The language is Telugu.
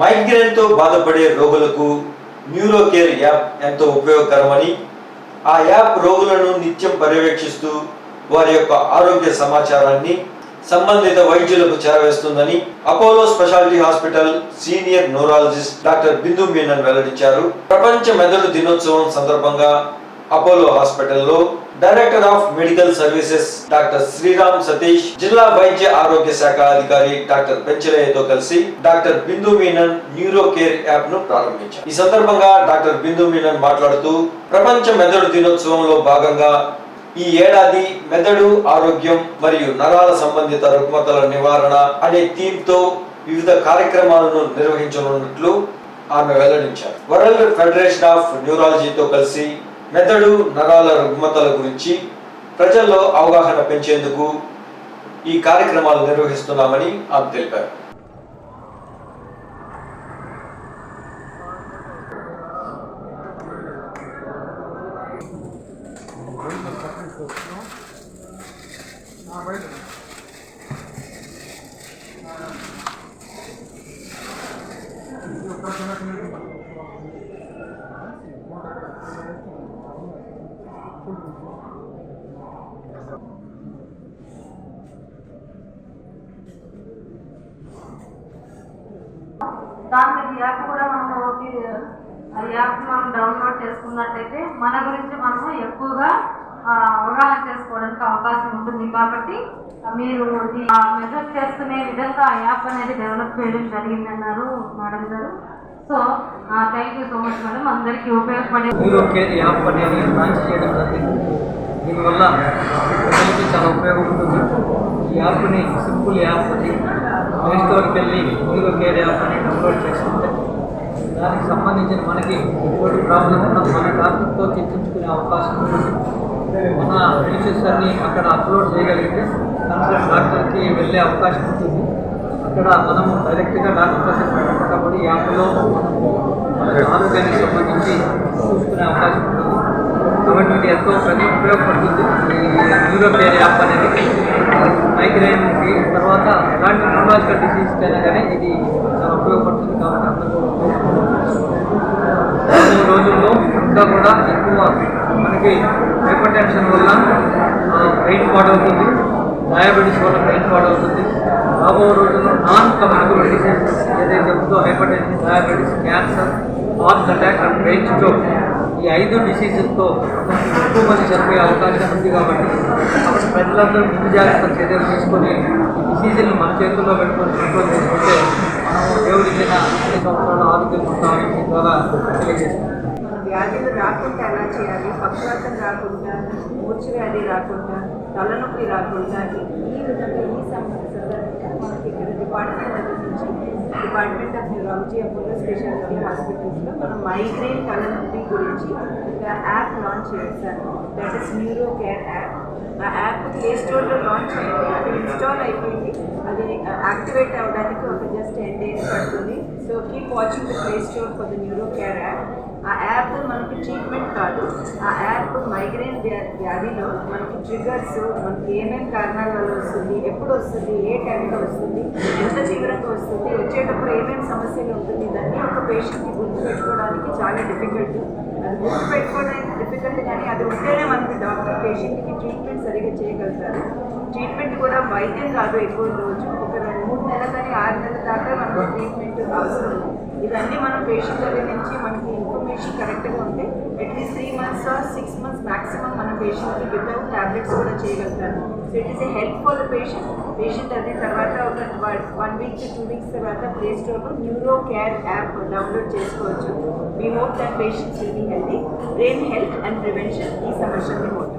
మైగ్రేన్తో బాధపడే రోగులకు న్యూరో కేర్ యాప్ ఎంతో ఉపయోగకరమని ఆ యాప్ రోగులను నిత్యం పర్యవేక్షిస్తూ వారి యొక్క ఆరోగ్య సమాచారాన్ని సంబంధిత వైద్యులకు చేరవేస్తుందని Apollo speciality hospital senior neurologist doctor Bindu Menon వెల్లడించారు. ప్రపంచ మెదడు దినోత్సవం సందర్భంగా అపోలో హాస్పిటల్లో director of medical services doctor Sriram Satish జిల్లా వైద్య ఆరోగ్య శాఖ అధికారి డాక్టర్ పెంచలయ్యతో కలిసి doctor Bindu Menon neuro care యాప్ను ప్రారంభించారు. ఈ సందర్భంగా డాక్టర్ బిందు మీనన్ మాట్లాడుతూ ప్రపంచ మెదడు దినోత్సవంలో భాగంగా ఈ ఏడాది మెదడు ఆరోగ్యం మరియు నరాల సంబంధిత రుగ్మతల నివారణ అనే థీమ్తో వివిధ కార్యక్రమాలను నిర్వహించనున్నట్లు ఆమె వెల్లడించారు. వరల్డ్ ఫెడరేషన్ ఆఫ్ న్యూరాలజీతో కలిసి మెదడు నరాల రుగ్మతల గురించి ప్రజల్లో అవగాహన పెంచేందుకు ఈ కార్యక్రమాలు నిర్వహిస్తున్నామని ఆమె తెలిపారు. దానికి యాప్ కూడా మనము ఆ యాప్ మనం డౌన్లోడ్ చేసుకున్నట్టయితే మన గురించి మనము ఎక్కువగా అవగాహన చేసుకోవడానికి అవకాశం ఉంటుంది. కాబట్టి మీరు మెసేజ్ చేసుకునే విధంగా ఆ యాప్ అనేది డెవలప్ చేయడం జరిగిందన్నారు మేడం గారు. So thank you so much madam అందరికీ ఉపయోగపడే న్యూరో కేర్ యాప్ అనేది లాంచ్ చేయడం జరిగింది దీనివల్ల ప్రజలకి చాలా ఉపయోగం ఉంటుంది. ఈ యాప్ని సింపుల్ యాప్ అది ప్లే స్టోర్కి వెళ్ళి మీరు కేర్ యాప్ అని డౌన్లోడ్ చేసుకుంటే దానికి సంబంధించిన మనకి ఎటువంటి ప్రాబ్లం ఉన్నా మన టాపిక్తో చర్చించుకునే అవకాశం ఉంటుంది మన ఫీచర్స్ అన్ని అక్కడ అప్లోడ్ చేయగలిగితే కన్సల్ట్ డాక్టర్కి వెళ్ళే అవకాశం ఉంటుంది. ఇక్కడ మనము డైరెక్ట్గా డాక్టర్తో సంబంధపడి యాప్లో మనము ఆరోగ్యానికి సంబంధించి చూసుకునే అవకాశం ఉంటుంది. కాబట్టి ఇది ఎంతో ప్రతి ఉపయోగపడుతుంది ఈ న్యూరో యాప్ అనేది మైగ్రేన్కి తర్వాత ఎలాంటి న్యూరాలజికల్ డిసీజ్ అయినా కానీ ఇది చాలా ఉపయోగపడుతుంది కాబట్టి అందరూ రోజుల్లో ఇంకా కూడా ఎక్కువ మనకి హైపర్ టెన్షన్ వల్ల బ్రెయిన్ పాడవుతుంది డయాబెటీస్ వల్ల బ్రెయిన్ పాడవుతుంది రాబోయే రోజుల్లో నాన్ కమ్యూనికబుల్ డిసీజెస్ ఏదైతే ఉందో hypertension diabetes cancer heart attack and brain stroke. ఈ ఐదు డిసీజెస్తో ఎక్కువ మంది చనిపోయే అవకాశం ఉంది కాబట్టి కాబట్టి ప్రజలందరూ ముందు జాగ్రత్త చర్యలు తీసుకొని ఈ డిసీజులను మన చేతుల్లో పెట్టుకొని కంట్రోల్ చేసుకుంటే మనం దేవుడి ఇచ్చిన సంవత్సరాలు ఆరోగ్యం ఉంటామని ద్వారా తెలియజేస్తాం వ్యాధులు రాకుండా ఎలా చేయాలి? పక్షవాతం రాకుండా మూర్ఛ వ్యాధి రాకుండా తలనొప్పి రాకుండా ఈ విధంగా ఈ సందర్భంగా మనకి ఇక్కడ డిపార్ట్మెంట్ నుంచి department of neurology Apollo speciality హాస్పిటల్స్లో మనం మైగ్రేన్ తలనొప్పి గురించి ఒక యాప్ లాంచ్ చేశాను that is neuro care app ఆ యాప్ ప్లే స్టోర్లో లాంచ్ అయింది అది ఇన్స్టాల్ అయిపోయింది. అది యాక్టివేట్ అవ్వడానికి ఒక జస్ట్ టెన్ డేస్ పడుతుంది. So keep watching the play store for the neuro care app treatment కాదు. ఆ యాప్ మైగ్రేన్ వ్యా- వ్యాధిలో మనకి ట్రిగర్స్ మనకి ఏమేమి కారణాల వల్ల వస్తుంది ఎప్పుడు వస్తుంది ఏ టైంలో వస్తుంది ఎంత తీవ్రంగా వస్తుంది వచ్చేటప్పుడు ఏమేమి సమస్యలు ఉంటుంది ఇదన్నీ ఒక పేషెంట్కి గుర్తుపెట్టుకోవడానికి చాలా డిఫికల్ట్ అది గుర్తుపెట్టుకోవడానికి డిఫికల్ట్ కానీ అది ఉంటేనే మనకి డాక్టర్ పేషెంట్కి ట్రీట్మెంట్ సరిగ్గా చేయగలుగుతారు. ట్రీట్మెంట్ కూడా వైద్యం కాదు ఎక్కువ రోజు ఒక రెండు మూడు నెలల కానీ ఆరు నెలల దాకా మనకు ట్రీట్మెంట్ అవసరం ఇవన్నీ మనం పేషెంట్ దగ్గర నుంచి మనకి ఇన్ఫర్మేషన్ కరెక్ట్గా ఉంటే at least three months six months maximum మన పేషెంట్కి వితౌట్ టాబ్లెట్స్ కూడా చేయగలుగుతారు. So it is a help for the patient patient అది తర్వాత ఒక వన్ వీక్ టూ వీక్స్ తర్వాత ప్లే స్టోర్లో న్యూరో కేర్ యాప్ డౌన్లోడ్ చేసుకోవచ్చు. We hope that patients will be healthy brain health and prevention ఈ సమస్యని హోప్